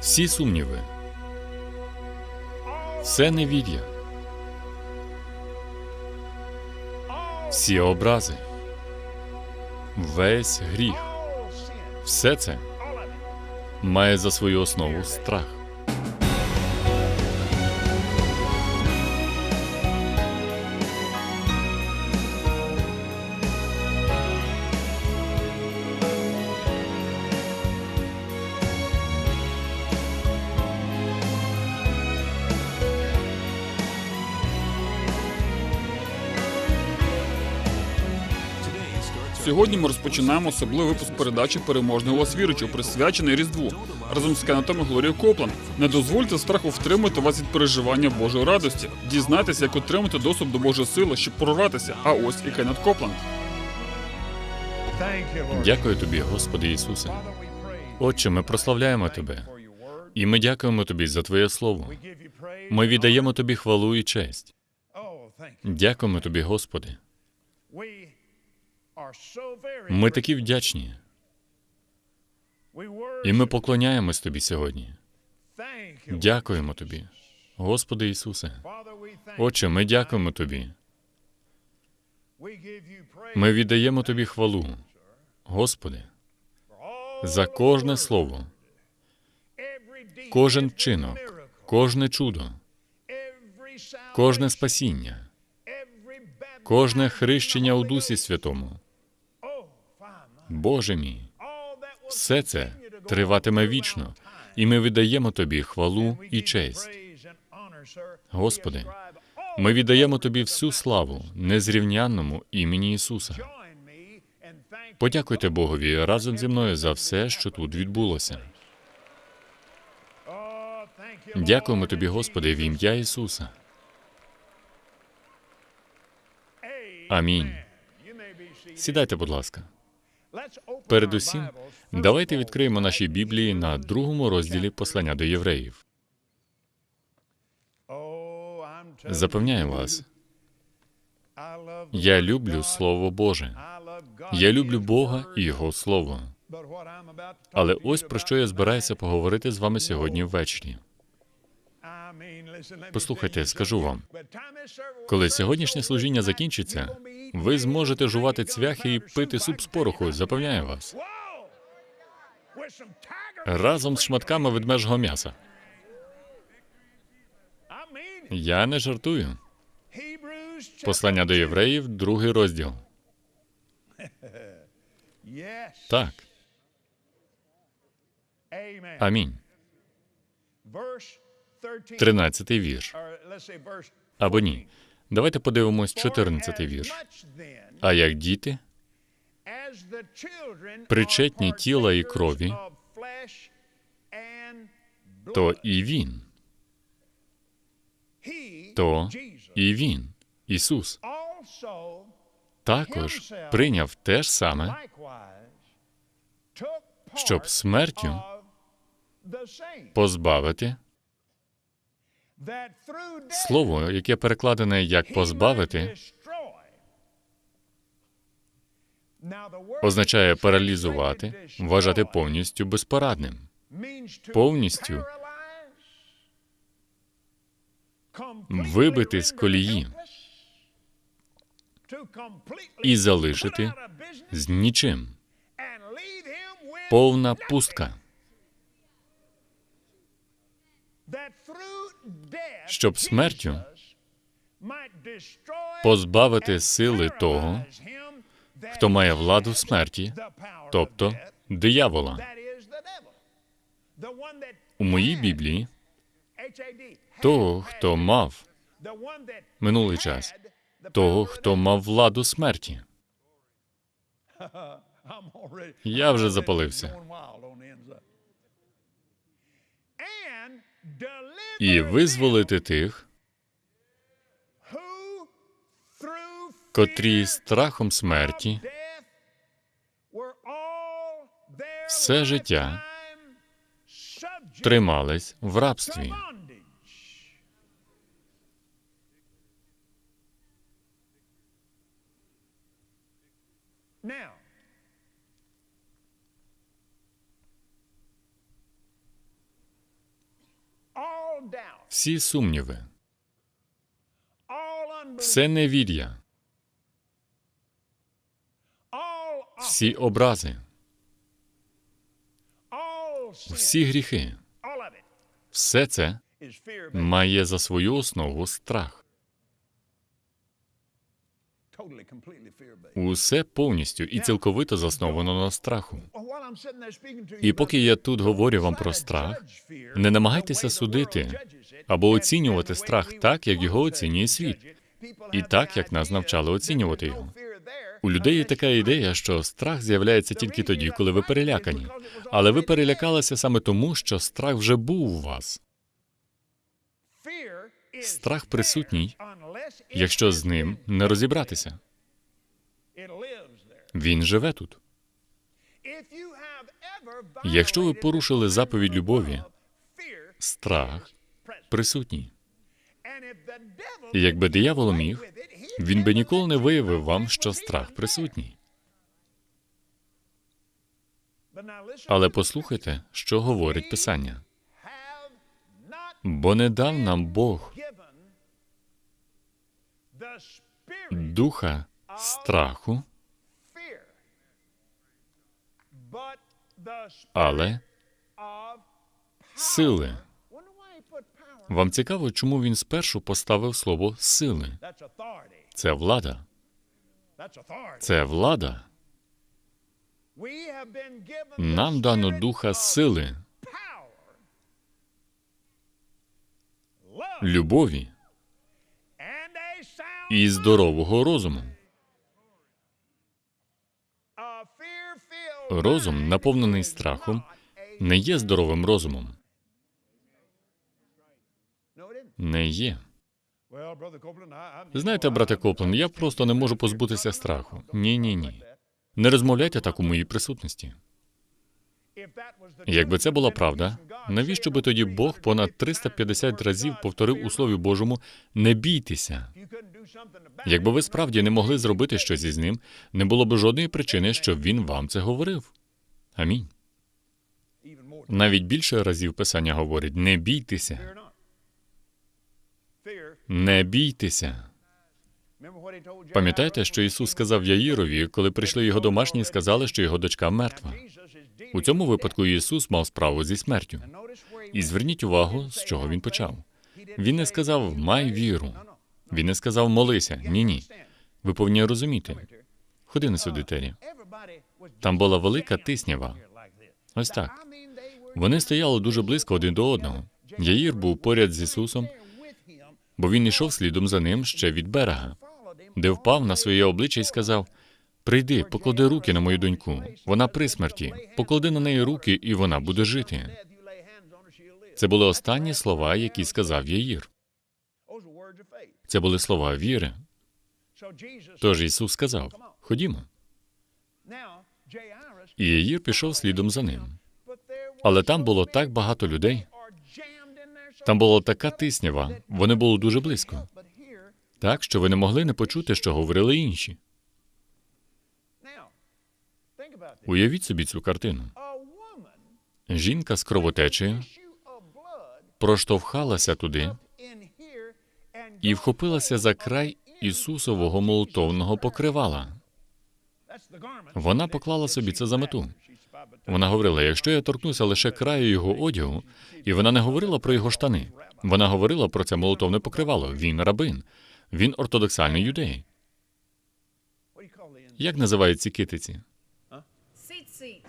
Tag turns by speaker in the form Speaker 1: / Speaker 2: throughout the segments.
Speaker 1: всі сумніви, все невір'я, всі образи, весь гріх, все це має за свою основу страх.
Speaker 2: Сьогодні ми розпочинаємо особливий випуск передачі переможний голос віруючого, присвячений Різдву. Разом з і Глорією Копланд. Не дозвольте страху втримати вас від переживання Божої радості. Дізнайтеся, як отримати доступ до Божої сили, щоб прорватися. А ось і Кеннет Копланд.
Speaker 1: Дякую тобі, Господи Ісусе. Отче, ми прославляємо Тебе. І ми дякуємо Тобі за Твоє Слово. Ми віддаємо Тобі хвалу і честь. Дякуємо Тобі, Господи. Ми такі вдячні, і ми поклоняємось Тобі сьогодні. Дякуємо Тобі, Господи Ісусе. Отче, ми дякуємо Тобі. Ми віддаємо Тобі хвалу, Господи, за кожне слово, кожен вчинок, кожне чудо, кожне спасіння, кожне хрещення у Дусі Святому. Боже мій, все це триватиме вічно, і ми віддаємо Тобі хвалу і честь. Господи, Ми віддаємо Тобі всю славу незрівнянному імені Ісуса. Подякуйте Богові разом зі мною за все, що тут відбулося. Дякуємо Тобі, Господи, в ім'я Ісуса. Амінь. Сідайте, будь ласка. Передусім, давайте відкриємо наші Біблії на другому розділі послання до євреїв. Запевняю вас, я люблю Слово Боже. Я люблю Бога і Його Слово. Але ось про що я збираюся поговорити з вами сьогодні ввечері. Послухайте, скажу вам, коли сьогоднішнє служіння закінчиться, ви зможете жувати цвяхи і пити суп з пороху, запевняю вас, разом з шматками ведмежого м'яса. Я не жартую. Послання до євреїв, другий розділ. Так, амінь. Тринадцятий вірш. Або ні. Давайте подивимось чотирнадцятий вірш. А як діти,
Speaker 3: причетні тіла і крові,
Speaker 1: то і він, то і він, Ісус, також прийняв те ж саме, щоб смертю позбавити слово, яке перекладене як позбавити, означає паралізувати, вважати повністю безпорадним, повністю вибити з колії і залишити з нічим. Повна пустка,
Speaker 3: щоб смертю
Speaker 1: позбавити сили того, хто має владу смерті, тобто диявола. У моїй Біблії того, хто мав минулий час, того, хто мав владу смерті. Я вже запалився. І визволити тих, котрі страхом смерті все життя тримались в рабстві. Всі сумніви, все невір'я, всі образи, всі гріхи, все це має за свою основу страх. Усе повністю і цілковито засновано на страху. І поки я тут говорю вам про страх, не намагайтеся судити або оцінювати страх так, як його оцінює світ, і так, як нас навчали оцінювати його. У людей є така ідея, що страх з'являється тільки тоді, коли ви перелякані. Але ви перелякалися саме тому, що страх вже був у вас.
Speaker 4: Страх присутній,
Speaker 1: Якщо з ним не розібратися, він живе тут.
Speaker 4: Якщо ви порушили заповідь любові,
Speaker 1: Страх присутній.
Speaker 4: І
Speaker 1: якби диявол міг, він би ніколи не виявив вам, що страх присутній. Але послухайте, що говорить Писання. Бо не дав нам Бог духа страху, але сили. Вам цікаво, чому він спершу поставив слово сили? Це влада. Це влада. Нам дано духа сили, любові і здорового розуму. Розум, наповнений страхом, не є здоровим розумом. Не є. Знаєте, брате Коплен, я просто не можу позбутися страху. Ні, ні, ні. Не розмовляйте так у моїй присутності. Якби це була правда, навіщо би тоді Бог понад 350 разів повторив у Слові Божому не бійтеся? Якби ви справді не могли зробити щось із ним, не було б жодної причини, щоб він вам це говорив. Амінь. Навіть більше разів Писання говорить: не бійтеся, не бійтеся. Пам'ятаєте, що Ісус сказав Яїрові, коли прийшли його домашні і сказали, що його дочка мертва. У цьому випадку Ісус мав справу зі смертю. І зверніть увагу, з чого він почав. Він не сказав май віру. Він не сказав молися. Ні, ні. Ви повинні розуміти. Ходи на сюди, Террі. Там була велика тиснява. Ось так. Вони стояли дуже близько один до одного. Яїр був поряд з Ісусом, бо він йшов слідом за ним ще від берега, де впав на своє обличчя і сказав: Прийди, поклади руки на мою доньку. Вона при смерті. Поклади на неї руки, і вона буде жити. Це були останні слова, які сказав Яїр. Це були слова віри. Тож Ісус сказав: Ходімо. І Яїр пішов слідом за ним. Але там було так багато людей. Там була така тиснява, вони були дуже близько, так що ви не могли не почути, що говорили інші. Уявіть собі цю картину. Жінка з кровотечею проштовхалася туди і вхопилася за край Ісусового молотовного покривала. Вона поклала собі це за мету. Вона говорила: якщо я торкнуся лише краю його одягу, і вона не говорила про його штани. Вона говорила про це молотовне покривало. Він рабин, він ортодоксальний юдей. Як називають ці китиці?
Speaker 5: Seat seat.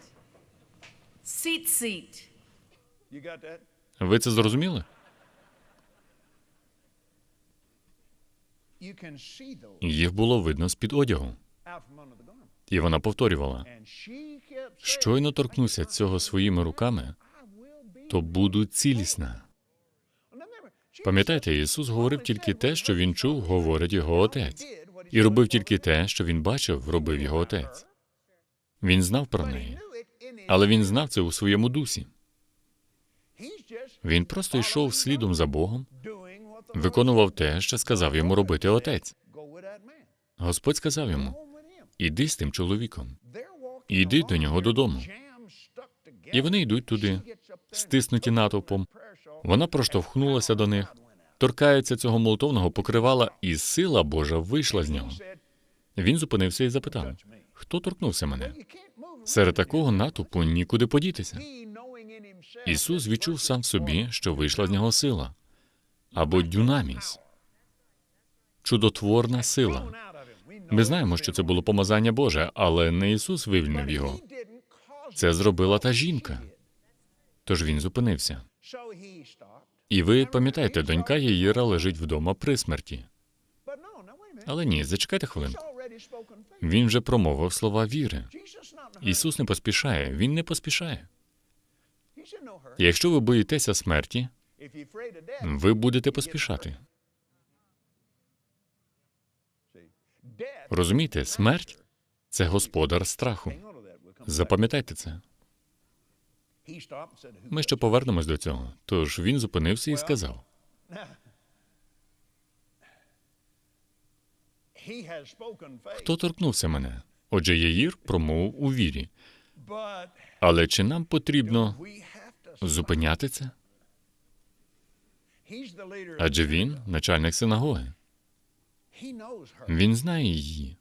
Speaker 5: Seat seat.
Speaker 1: Ви це зрозуміли? Їх було видно з-під одягу, і вона повторювала: щойно торкнуся цього своїми руками, то буду цілісна. Пам'ятаєте, Ісус говорив тільки те, що він чув, говорить його отець, і робив тільки те, що він бачив, робив його отець. Він знав про неї, але він знав це у своєму дусі. Він просто йшов слідом за Богом, виконував те, що сказав йому робити отець. Господь сказав йому: іди з тим чоловіком, іди до нього додому. І вони йдуть туди, стиснуті натовпом. Вона проштовхнулася до них, торкається цього молотовного покривала, і сила Божа вийшла з нього. Він зупинився і запитав: Хто торкнувся мене? Серед такого натовпу нікуди подітися. Ісус відчув сам в собі, що вийшла з нього сила або дюнаміс, чудотворна сила. Ми знаємо, що це було помазання Боже, але не Ісус вивільнив його. Це зробила та жінка. Тож він зупинився. І ви пам'ятаєте, донька Єїра лежить вдома при смерті. Але ні, зачекайте хвилинку. Він вже промовив слова віри. Ісус не поспішає, він не поспішає. Якщо ви боїтеся смерті, ви будете поспішати. Розумієте, смерть це господар страху. Запам'ятайте це. Ми ще повернемось до цього. Тож він зупинився і сказав: Хто торкнувся мене? Отже, Яїр промовив у вірі. Але чи нам потрібно зупиняти це? Адже він начальник синагоги. Він знає її.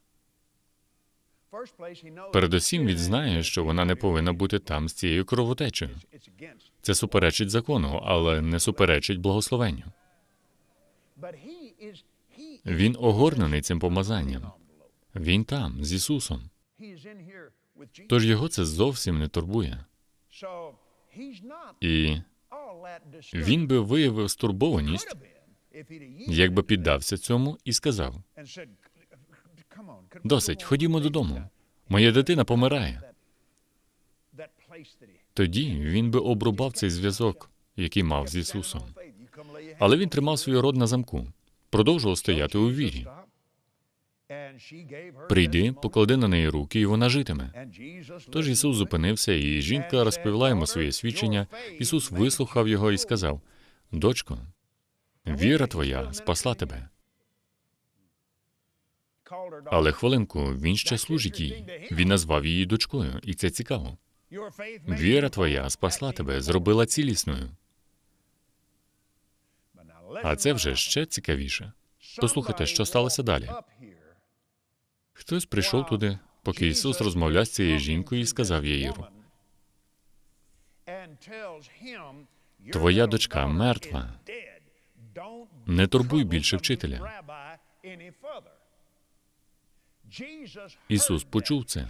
Speaker 1: Передусім, він знає, що вона не повинна бути там з цією кровотечею. Це суперечить закону, але не суперечить благословенню. Він огорнений цим помазанням. Він там, з Ісусом. Тож його це зовсім не турбує. І він би виявив стурбованість, якби піддався цьому і сказав: Досить, ходімо додому. Моя дитина помирає. Тоді він би обрубав цей зв'язок, який мав з Ісусом. Але він тримав свій род на замку, продовжував стояти у вірі. Прийди, поклади на неї руки, і вона житиме. Тож Ісус зупинився, і жінка розповіла йому своє свідчення. Ісус вислухав його і сказав: Дочко, віра твоя спасла тебе. Але хвилинку, він ще служить їй. Він назвав її дочкою, і це цікаво. Віра твоя спасла тебе, зробила цілісною. А це вже ще цікавіше. Послухайте, що сталося далі. Хтось прийшов туди, поки Ісус розмовляв з цією жінкою і сказав Яїру,
Speaker 3: Твоя дочка мертва.
Speaker 1: не турбуй більше вчителя. Ісус почув це,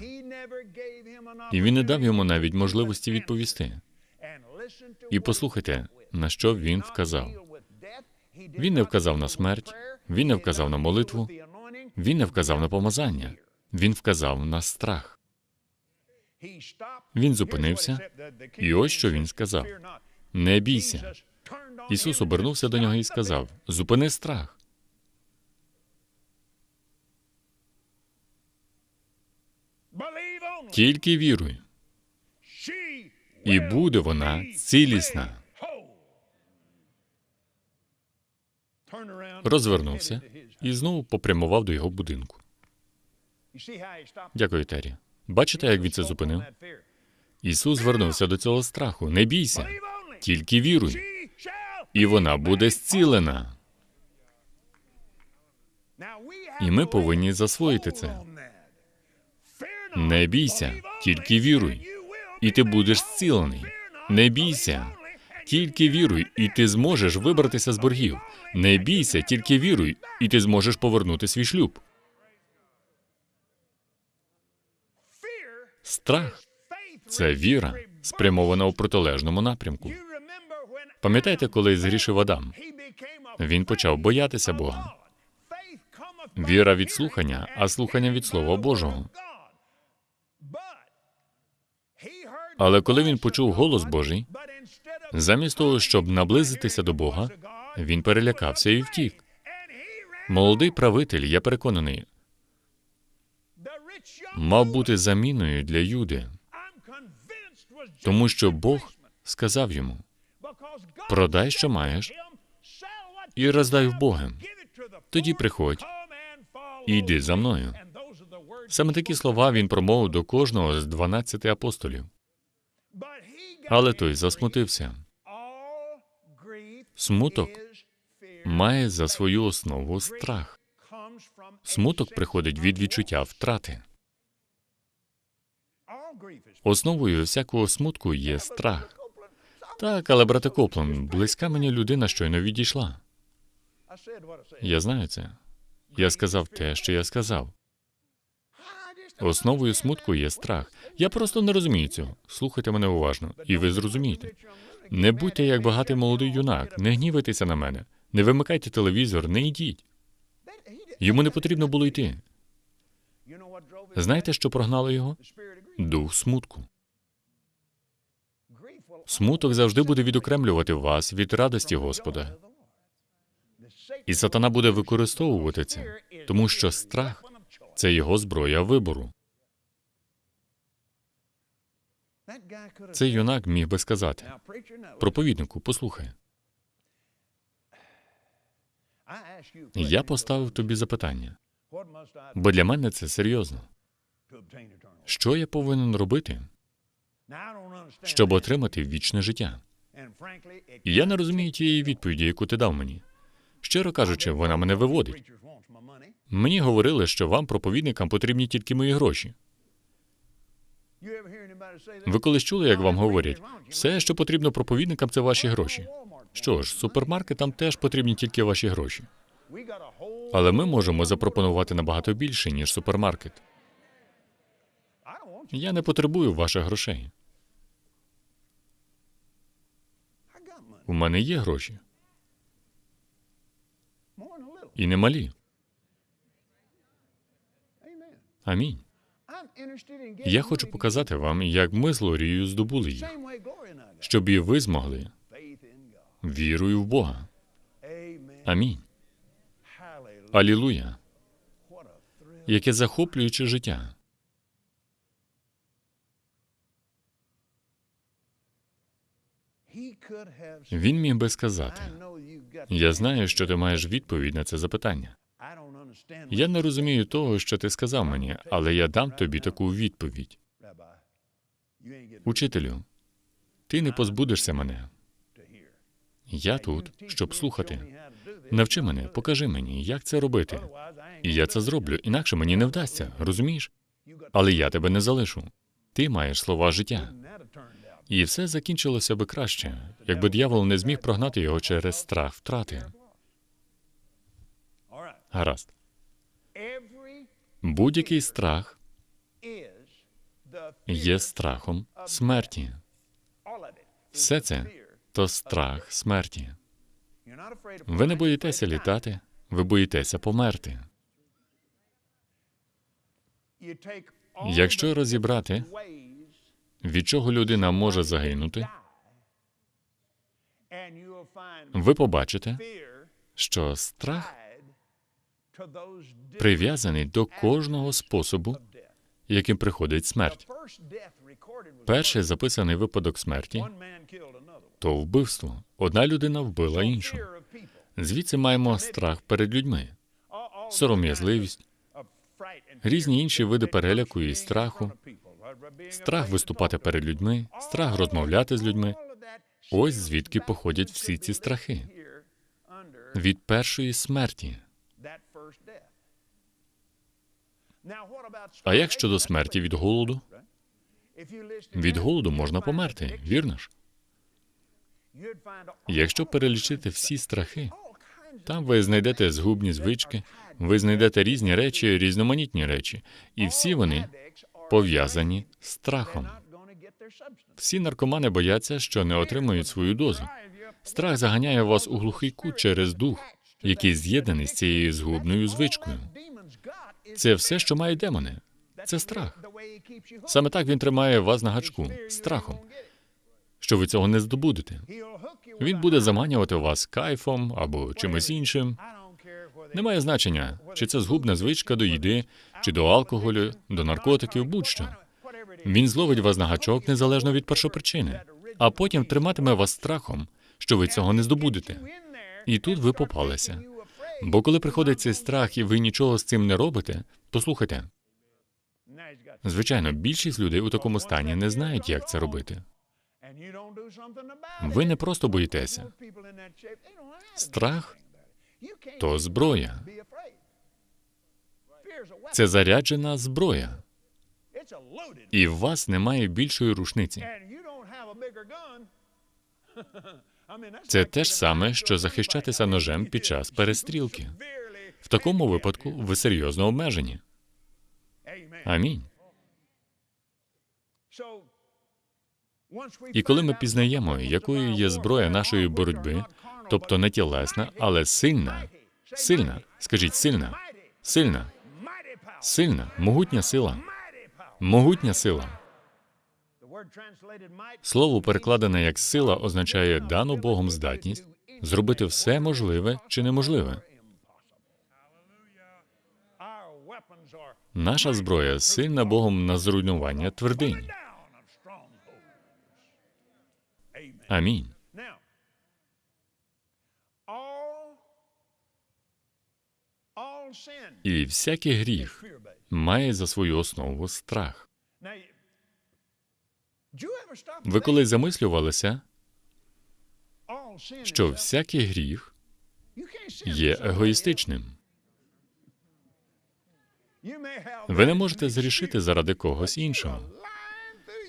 Speaker 1: і він не дав йому навіть можливості відповісти. І послухайте, на що він вказав. Він не вказав на смерть, він не вказав на молитву, він не вказав на помазання, він вказав на страх. Він зупинився, і ось що він сказав: Не бійся. Ісус обернувся до нього і сказав: Зупини страх. Тільки віруй, і буде вона цілісна. Розвернувся і знову попрямував до його будинку. Дякую, Террі. Бачите, як він це зупинив? Ісус звернувся до цього страху. Не бійся, тільки віруй, і вона буде зцілена. І ми повинні засвоїти це. Не бійся, тільки віруй, і ти будеш зцілений. Не бійся, тільки віруй, і ти зможеш вибратися з боргів. Не бійся, тільки віруй, і ти зможеш повернути свій шлюб. Страх це віра, спрямована у протилежному напрямку. Пам'ятаєте, коли згрішив Адам? Він почав боятися Бога. Віра від слухання, а слухання від Слова Божого. Але коли він почув голос Божий, замість того, щоб наблизитися до Бога, він перелякався і втік. Молодий правитель, я переконаний, мав бути заміною для Юди, тому що Бог сказав йому: продай, що маєш, і роздай в Бога. Тоді приходь і йди за мною. Саме такі слова він промовив до кожного з дванадцяти апостолів. Але той засмутився. Смуток має за свою основу страх. Смуток приходить від відчуття втрати. Основою всякого смутку є страх. Так, але брате Коплан, близька мені людина щойно відійшла. Я знаю це. Я сказав те, що я сказав. Основою смутку є страх. Я просто не розумію цього. Слухайте мене уважно, і ви зрозумієте. Не будьте як багатий молодий юнак, не гнівайтеся на мене, не вимикайте телевізор, не йдіть. Йому не потрібно було йти. Знаєте, що прогнало його? Дух смутку. Смуток завжди буде відокремлювати вас від радості Господа. І сатана буде використовувати це, тому що страх це його зброя вибору. Цей юнак міг би сказати: проповіднику, послухай, я поставив тобі запитання, бо для мене це серйозно. Що я повинен робити, щоб отримати вічне життя? І я не розумію тієї відповіді, яку ти дав мені. Щиро кажучи, вона мене виводить. Мені говорили, що вам, проповідникам, потрібні тільки мої гроші. Ви колись чули, як вам говорять, все, що потрібно проповідникам, це ваші гроші. Що ж, супермаркетам теж потрібні тільки ваші гроші. Але ми можемо запропонувати набагато більше, ніж супермаркет. Я не потребую ваших грошей. У мене є гроші. І немалі. Амінь. Я хочу показати вам, як ми з Лорією здобули їх, щоб і ви змогли вірою в Бога. Амінь. Алілуя. Яке захоплююче життя. Він міг би сказати: Я знаю, що ти маєш відповідь на це запитання. Я не розумію того, що ти сказав мені, але я дам тобі таку відповідь. Учителю, ти не позбудешся мене. Я тут, щоб слухати. Навчи мене, покажи мені, як це робити. І я це зроблю, інакше мені не вдасться, розумієш? Але я тебе не залишу. Ти маєш слова життя. І все закінчилося би краще, якби диявол не зміг прогнати його через страх втрати. Гаразд. Будь-який страх є страхом смерті. Все це то страх смерті. Ви не боїтеся літати, ви боїтеся померти. Якщо розібрати, від чого людина може загинути, ви побачите, що страх прив'язаний до кожного способу, яким приходить смерть. Перший записаний випадок смерті то вбивство. Одна людина вбила іншу. Звідси маємо страх перед людьми, сором'язливість, різні інші види переляку і страху, страх виступати перед людьми, страх розмовляти з людьми. Ось звідки походять всі ці страхи від першої смерті. А як щодо смерті від голоду? Від голоду можна померти, вірно ж? Якщо перелічити всі страхи, там ви знайдете згубні звички, ви знайдете різні речі, різноманітні речі, і всі вони пов'язані з страхом. Всі наркомани бояться, що не отримають свою дозу. Страх заганяє вас у глухий кут через дух, який з'єднаний з цією згубною звичкою. Це все, що мають демони. Це страх. Саме так він тримає вас на гачку страхом, що ви цього не здобудете. Він буде заманювати вас кайфом або чимось іншим. Немає значення, чи це згубна звичка до їди, чи до алкоголю, до наркотиків, будь-що. Він зловить вас на гачок незалежно від першопричини, а потім триматиме вас страхом, що ви цього не здобудете. І тут ви попалися. Бо коли приходить цей страх, і ви нічого з цим не робите, послухайте. Звичайно, більшість людей у такому стані не знають, як це робити. Ви не просто боїтеся. Страх то зброя. Це заряджена зброя. І в вас немає більшої рушниці. Це те ж саме, що захищатися ножем під час перестрілки. В такому випадку ви серйозно обмежені. Амінь. І коли ми пізнаємо, якою є зброя нашої боротьби, тобто не тілесна, але сильна, сильна, скажіть сильна, сильна, сильна, могутня сила, могутня сила. Слово, перекладене як сила, означає дану Богом здатність зробити все можливе чи неможливе. Наша зброя сильна Богом на зруйнування твердинь. Амінь. І всякий гріх має за свою основу страх. Ви коли замислювалися, що всякий гріх є егоїстичним. Ви не можете зрішити заради когось іншого.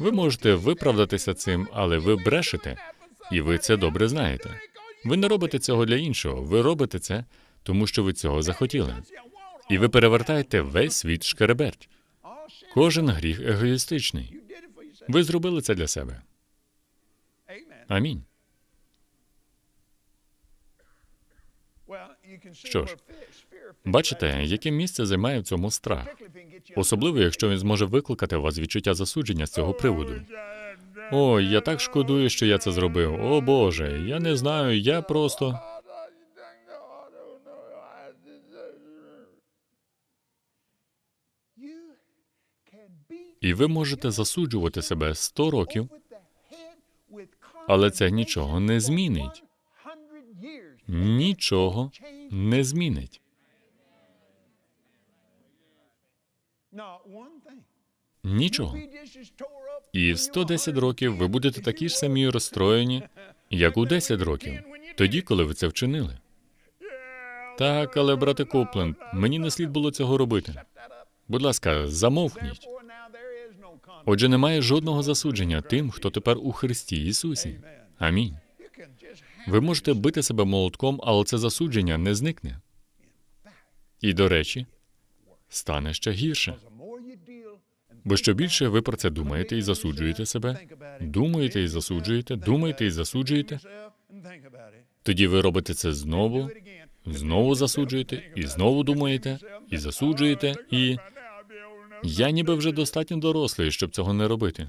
Speaker 1: Ви можете виправдатися цим, але ви брешете, і ви це добре знаєте. Ви не робите цього для іншого. Ви робите це, тому що ви цього захотіли. І ви перевертаєте весь світ шкереберть. Кожен гріх егоїстичний. Ви зробили це для себе. Амінь. Що ж, бачите, яке місце займає в цьому страх, особливо якщо він зможе викликати у вас відчуття засудження з цього приводу. Ой, я так шкодую, що я це зробив. О Боже, я не знаю, я просто. І ви можете засуджувати себе сто років, але це нічого не змінить. Нічого не змінить. Нічого. І в 110 років ви будете такі ж самі розстроєні, як у 10 років, тоді, коли ви це вчинили. Так, але, брате Копленд, мені не слід було цього робити. Будь ласка, замовкніть. Отже, немає жодного засудження тим, хто тепер у Христі Ісусі. Амінь. Ви можете бити себе молотком, але це засудження не зникне. І, до речі, стане ще гірше. Бо що більше ви про це думаєте і засуджуєте себе, думаєте і засуджуєте, думаєте і засуджуєте, тоді ви робите це знову, знову засуджуєте, і знову думаєте, і засуджуєте, і я ніби вже достатньо дорослий, щоб цього не робити.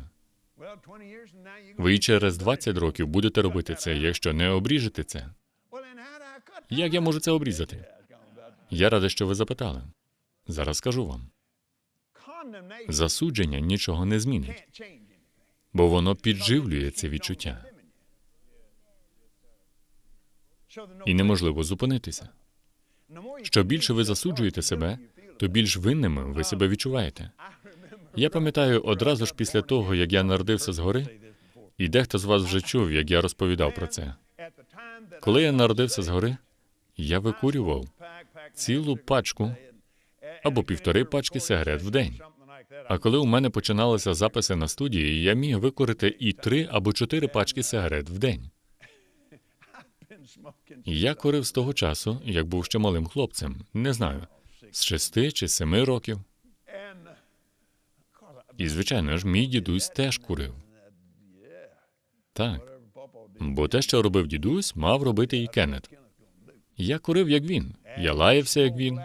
Speaker 1: Ви через 20 років будете робити це, якщо не обріжете це. Як я можу це обрізати? Я радий, що ви запитали. Зараз скажу вам. Засудження нічого не змінить, бо воно підживлює це відчуття. І неможливо зупинитися. Що більше ви засуджуєте себе, то більш винними ви себе відчуваєте. Я пам'ятаю одразу ж після того, як я народився згори, і дехто з вас вже чув, як я розповідав про це. Коли я народився згори, я викурював цілу пачку або півтори пачки сигарет в день. А коли у мене починалися записи на студії, я міг викурити і три або чотири пачки сигарет в день. Я курив з того часу, як був ще малим хлопцем, не знаю, з шести чи семи років. І, звичайно ж, мій дідусь теж курив. Так. Бо те, що робив дідусь, мав робити і Кеннет. Я курив, як він. Я лаявся, як він.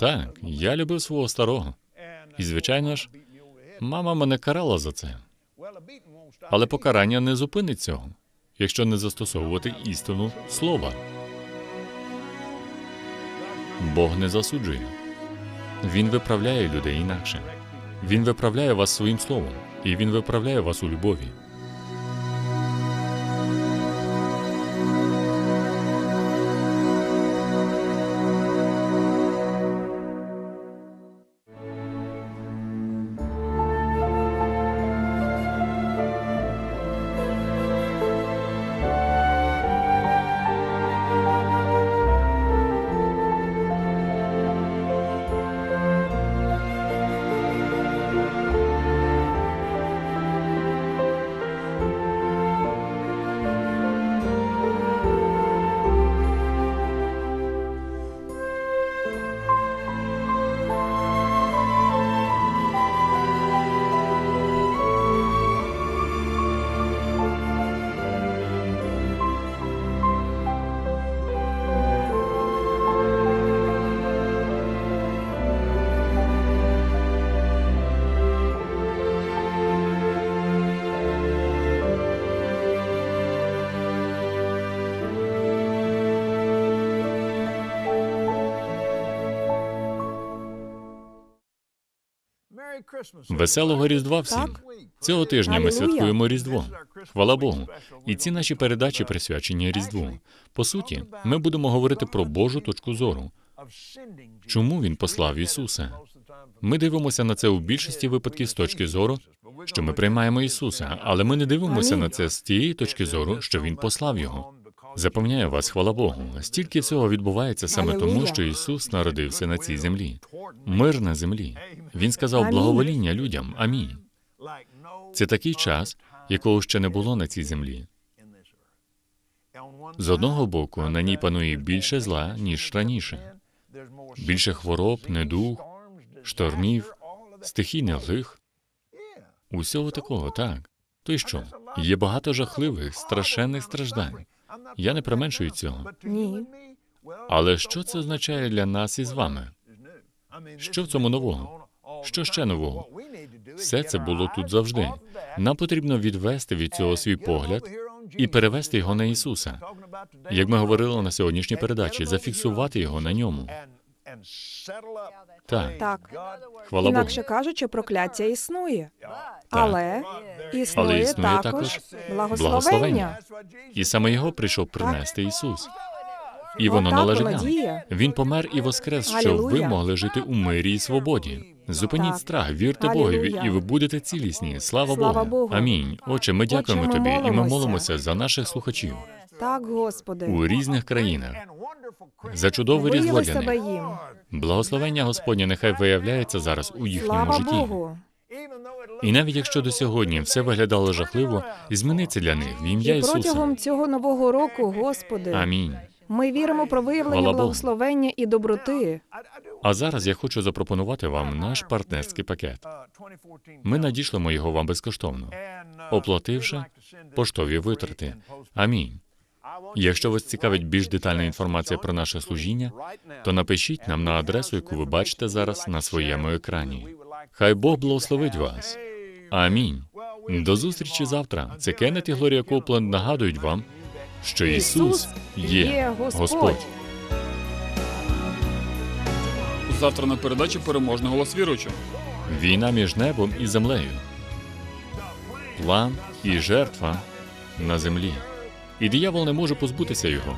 Speaker 1: Так, я любив свого старого. І, звичайно ж, мама мене карала за це. Але покарання не зупинить цього, якщо не застосовувати істину слова. Бог не засуджує. Він виправляє людей інакше. Він виправляє вас своїм словом, і він виправляє вас у любові. Веселого Різдва всім!
Speaker 3: Так.
Speaker 1: Цього тижня ми святкуємо Різдво. Хвала Богу. І ці наші передачі присвячені Різдву. По суті, ми будемо говорити про Божу точку зору. Чому він послав Ісуса? Ми дивимося на це у більшості випадків з точки зору, що ми приймаємо Ісуса, але ми не дивимося на це з тієї точки зору, що Він послав його. Запевняю вас, хвала Богу. Стільки всього відбувається саме тому, що Ісус народився на цій землі. Мир на землі. Він сказав благовоління людям. Амінь. Це такий час, якого ще не було на цій землі. З одного боку, на ній панує більше зла, ніж раніше. Більше хвороб, недуг, штормів, стихійних лих. Усього такого, так. То й що? Є багато жахливих, страшенних страждань. Я не применшую цього.
Speaker 3: Ні.
Speaker 1: Але що це означає для нас із вами? Що в цьому нового? Що ще нового? Все це було тут завжди. Нам потрібно відвести від цього свій погляд і перевести його на Ісуса. Як ми говорили на сьогоднішній передачі, зафіксувати його на ньому. Так,
Speaker 3: Так.
Speaker 1: хвала Богу.
Speaker 3: Інакше кажучи, прокляття існує. Але існує,
Speaker 1: Але існує
Speaker 3: також
Speaker 1: також
Speaker 3: благословення.
Speaker 1: благословення. І саме його прийшов принести Ісус. І воно належить нам. Він помер і воскрес, щоб ви могли жити у мирі і свободі. Зупиніть страх, вірте. Богові, і ви будете цілісні. Слава, Богу. Амінь. Отче, ми дякуємо тобі, і ми
Speaker 3: молимося.
Speaker 1: за наших слухачів
Speaker 3: Так, Господи.
Speaker 1: у різних країнах. За чудове різдво для них.
Speaker 3: їм.
Speaker 1: Благословення Господнє нехай виявляється зараз у їхньому
Speaker 3: Слава
Speaker 1: житті.
Speaker 3: Богу.
Speaker 1: І навіть якщо до сьогодні все виглядало жахливо, зміниться для них в ім'я
Speaker 3: І
Speaker 1: Ісуса.
Speaker 3: протягом цього нового року, Господи,
Speaker 1: Амінь.
Speaker 3: Ми віримо про виявлення благословення і доброти.
Speaker 1: А зараз я хочу запропонувати вам наш партнерський пакет. Ми надішлемо його вам безкоштовно, оплативши поштові витрати. Амінь. Якщо вас цікавить більш детальна інформація про наше служіння, то напишіть нам на адресу, яку ви бачите зараз на своєму екрані. Хай Бог благословить вас. Амінь. До зустрічі завтра. Це Кеннет і Глорія Копленд нагадують вам, що Ісус є Господь.
Speaker 2: Завтра на передачі переможний голос віруючого.
Speaker 1: Війна між небом і землею. План і жертва на землі. І диявол не може позбутися його.